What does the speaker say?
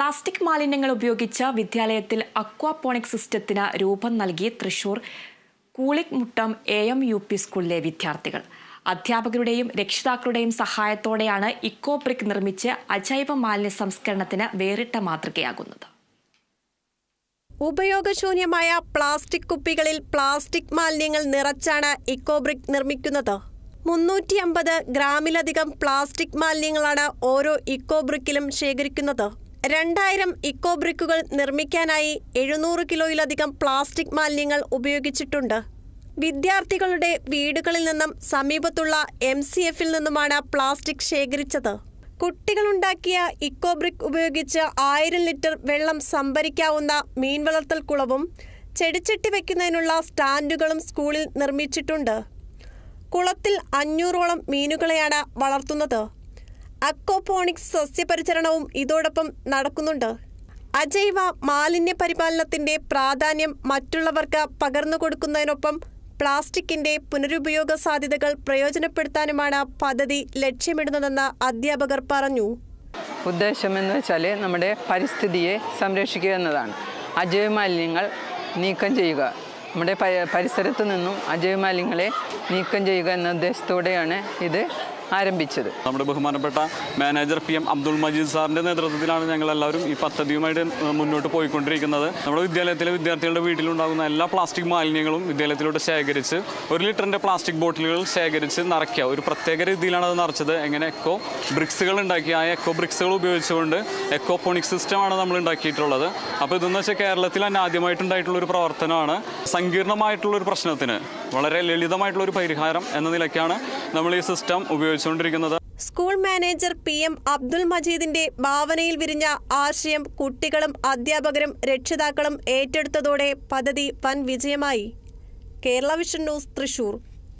Plastic മാലിന്യങ്ങൾ ഉപയോഗിച്ച വിദ്യാലയത്തിൽ അക്വാപോണിക് സിസ്റ്റത്തിന് രൂപം നൽകി Thrissur Koolimuttam A M U P സ്കൂളിലെ വിദ്യാർത്ഥികൾ. അധ്യാപകരുടെയും രക്ഷിതാക്കളുടെയും സഹായത്തോടെയാണ് ഇക്കോ ബ്രിക്ക് നിർമ്മിച്ച് അജൈവ മാലിന്യ സംസ്കരണത്തിന് വേറിട്ട മാതൃകയാകുന്നത്. ഉപയോഗശൂന്യമായ പ്ലാസ്റ്റിക് കുപ്പികളിൽ പ്ലാസ്റ്റിക് മാലിന്യങ്ങൾ നിറച്ചാണ് ഇക്കോ ഇക്കോബ്രിക് നിർമ്മിക്കുന്നത്. മുന്നൂറ്റി അമ്പത് ഗ്രാമിലധികം പ്ലാസ്റ്റിക് മാലിന്യങ്ങളാണ് ഓരോ ഇക്കോ ബ്രിക്കിലും ശേഖരിക്കുന്നത്. രണ്ടായിരം ഇക്കോ ബ്രിക്കുകൾ നിർമ്മിക്കാനായി എഴുന്നൂറ് കിലോയിലധികം പ്ലാസ്റ്റിക് മാലിന്യങ്ങൾ ഉപയോഗിച്ചിട്ടുണ്ട്. വിദ്യാർത്ഥികളുടെ വീടുകളിൽ നിന്നും സമീപത്തുള്ള എം സി എഫിൽ നിന്നുമാണ് പ്ലാസ്റ്റിക് ശേഖരിച്ചത്. കുട്ടികളുണ്ടാക്കിയ ഇക്കോ ഇക്കോബ്രിക് ഉപയോഗിച്ച് ആയിരം ലിറ്റർ വെള്ളം സംഭരിക്കാവുന്ന മീൻ വളർത്തൽ കുളവും ചെടിച്ചട്ടി വയ്ക്കുന്നതിനുള്ള സ്റ്റാൻഡുകളും സ്കൂളിൽ നിർമ്മിച്ചിട്ടുണ്ട്. കുളത്തിൽ അഞ്ഞൂറോളം മീനുകളെയാണ് വളർത്തുന്നത്. അക്വപോണിക്സ് സസ്യപരിചരണവും ഇതോടൊപ്പം നടക്കുന്നുണ്ട്. അജൈവ മാലിന്യ പരിപാലനത്തിന്റെ പ്രാധാന്യം മറ്റുള്ളവർക്ക് പകർന്നു കൊടുക്കുന്നതിനൊപ്പം പ്ലാസ്റ്റിക്കിന്റെ പുനരുപയോഗ സാധ്യതകൾ പ്രയോജനപ്പെടുത്താനുമാണ് പദ്ധതി ലക്ഷ്യമിടുന്നതെന്ന് അധ്യാപകർ പറഞ്ഞു. ഉദ്ദേശം എന്ന് വെച്ചാൽ നമ്മുടെ പരിസ്ഥിതിയെ സംരക്ഷിക്കുക എന്നതാണ്. അജൈവ മാലിന്യങ്ങൾ നീക്കം ചെയ്യുക. നമ്മുടെ പരിസരത്ത് നിന്നും അജൈവ മാലിന്യങ്ങളെ നീക്കം ചെയ്യുക എന്ന ഉദ്ദേശത്തോടെയാണ് ഇത് ആരംഭിച്ചത്. നമ്മുടെ ബഹുമാനപ്പെട്ട manager P M Abdul Majeed സാറിന്റെ നേതൃത്വത്തിലാണ് ഞങ്ങൾ എല്ലാവരും ഈ പദ്ധതിയുമായിട്ട് മുന്നോട്ട് പോയിക്കൊണ്ടിരിക്കുന്നത്. നമ്മുടെ വിദ്യാലയത്തിലെ വിദ്യാർത്ഥികളുടെ വീട്ടിലുണ്ടാകുന്ന എല്ലാ പ്ലാസ്റ്റിക് മാലിന്യങ്ങളും വിദ്യാലയത്തിലൂടെ ശേഖരിച്ച് ഒരു ലിറ്ററിന്റെ പ്ലാസ്റ്റിക് ബോട്ടിലുകൾ ശേഖരിച്ച് നിറയ്ക്കുക. ഒരു പ്രത്യേക രീതിയിലാണ് അത് നിറച്ചത്. എങ്ങനെ എക്കോ ബ്രിക്സുകൾ ഉണ്ടാക്കി. ആ എക്കോ ബ്രിക്സുകൾ ഉപയോഗിച്ചുകൊണ്ട് എക്കോ പോണിക് സിസ്റ്റമാണ് നമ്മൾ ഉണ്ടാക്കിയിട്ടുള്ളത്. അപ്പോൾ ഇതെന്ന് വെച്ചാൽ കേരളത്തിൽ തന്നെ ആദ്യമായിട്ടുണ്ടായിട്ടുള്ള ഒരു പ്രവർത്തനമാണ് സങ്കീർണമായിട്ടുള്ള ഒരു പ്രശ്നത്തിന് വളരെ ലളിതമായിട്ടുള്ള ഒരു പരിഹാരം എന്ന നിലയ്ക്കാണ് നമ്മൾ ഈ system ഉപയോഗിച്ചുകൊണ്ടിരിക്കുന്നത് school manager P M Abdul മജീദിന്റെ ഭാവനയിൽ വിരിഞ്ഞ ആശയം കുട്ടികളും അധ്യാപകരും രക്ഷിതാക്കളും ഏറ്റെടുത്തതോടെ പദ്ധതി വൻ വിജയമായി. Kerala vision news Thrissur.